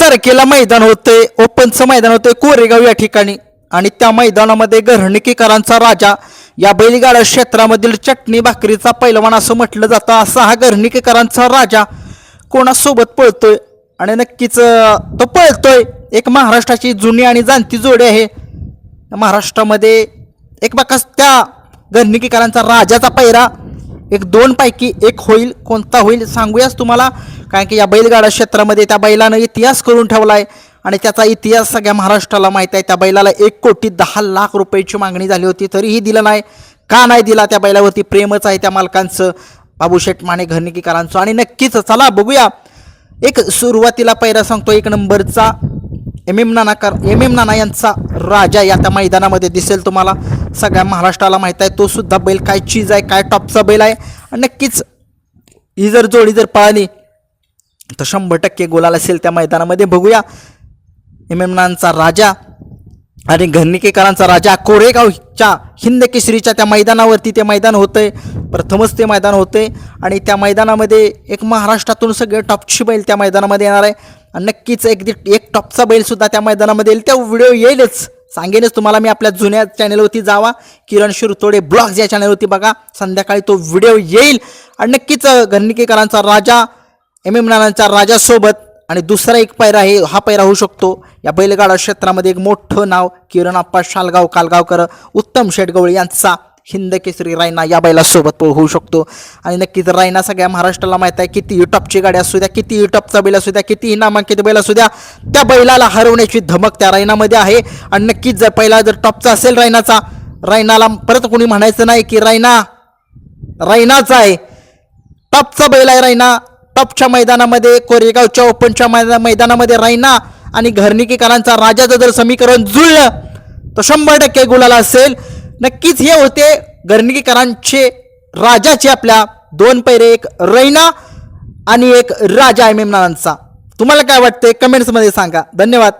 तारखेला मैदान होते ओपनचं मैदान होते कोरेगाव या ठिकाणी. आणि त्या मैदानामध्ये घरणिकीकरांचा राजा या बैलगाडा क्षेत्रामधील चटणी भाकरीचा पैलवान असं म्हटलं जातं. असा हा घरणिकीकरांचा राजा कोणासोबत पळतोय? आणि नक्कीच तो पळतोय. एक महाराष्ट्राची जुनी आणि जाणती जोडी आहे. महाराष्ट्रामध्ये एक बाकास त्या घरणिकीकरांचा राजाचा पैरा एक दोन पैकी एक होईल कोणता होईल सांगूयाच तुम्हाला. कारण की या बैलगाडा क्षेत्रामध्ये त्या बैलानं इतिहास करून ठेवला आहे आणि त्याचा इतिहास सगळ्या महाराष्ट्राला माहीत आहे. त्या बैलाला एक कोटी दहा लाख रुपयाची मागणी झाली होती तरीही दिलं नाही. का नाही दिला? त्या बैलावरती प्रेमच आहे त्या मालकांचं बाबूशेठ माने घरणिकीकरांचं आणि नक्कीच चला बघूया. एक सुरुवातीला पैरा सांगतो एक नंबरचा एम एम नानाकर एम एम नाना यांचा राजा या त्या मैदानामध्ये दिसेल तुम्हाला. सगळ्या महाराष्ट्राला माहीत आहे तो सुद्धा बैल काय चीज आहे काय टॉपचा बैल आहे. नक्कीच ही जर जोडी जर पळाली तर शंभर टक्के गोलाल असेल त्या मैदानामध्ये. बघूया. इमेमनांचा राजा आणि घरणिकेकरांचा राजा कोरेगावच्या हिंद केसरीच्या त्या मैदानावरती ते मैदान होतंय. प्रथमच ते मैदान होते आणि त्या मैदानामध्ये एक महाराष्ट्रातून सगळे टॉपची बैल त्या मैदानामध्ये येणार आहे. आणि नक्कीच एक एक टॉपचा बैलसुद्धा त्या मैदानामध्ये येईल. त्या व्हिडिओ येईलच. सांगेनच तुम्हाला मी आपल्या जुन्या चॅनलवरती जावा. किरण शिरतोडे ब्लॉग्स या चॅनलवरती बघा. संध्याकाळी तो व्हिडिओ येईल. आणि नक्कीच घरणिकेकरांचा राजा एम एम नानांच्या राजासोबत आणि दुसरा एक पैरा आहे हा पैरा होऊ शकतो. या बैलगाडा क्षेत्रामध्ये एक मोठं नाव किरण आप्पा शालगाव कालगावकर उत्तम शेटगवळी यांचा हिंद केसरी रायना या बैलासोबत होऊ शकतो. आणि नक्कीच रायना सगळ्या महाराष्ट्राला माहीत आहे किती युटॉपची गाडी असू द्या किती टॉपचा बैल असू द्या कितीही नामांकित बैल असू द्या त्या बैलाला हरवण्याची धमक त्या रायनामध्ये आहे. आणि नक्कीच जर पहिला जर टॉपचा असेल रायनाचा रायनाला परत कोणी म्हणायचं नाही की रायना रायनाचा आहे. टॉपचा बैल आहे रायना. टॉपच्या मैदानामध्ये कोरेगावच्या ओपनच्या मैदा मैदानामध्ये रायना आणि घरणिकीकरांचा राजाचं जर समीकरण जुळलं तर शंभर टक्के गुलाला असेल. नक्कीच हे होते घरणिकीकरांचे राजाचे आपल्या दोन पैरे एक रैना आणि एक राजा एम एम नानांचा. तुम्हाला काय वाटते कमेंट्समध्ये सांगा. धन्यवाद.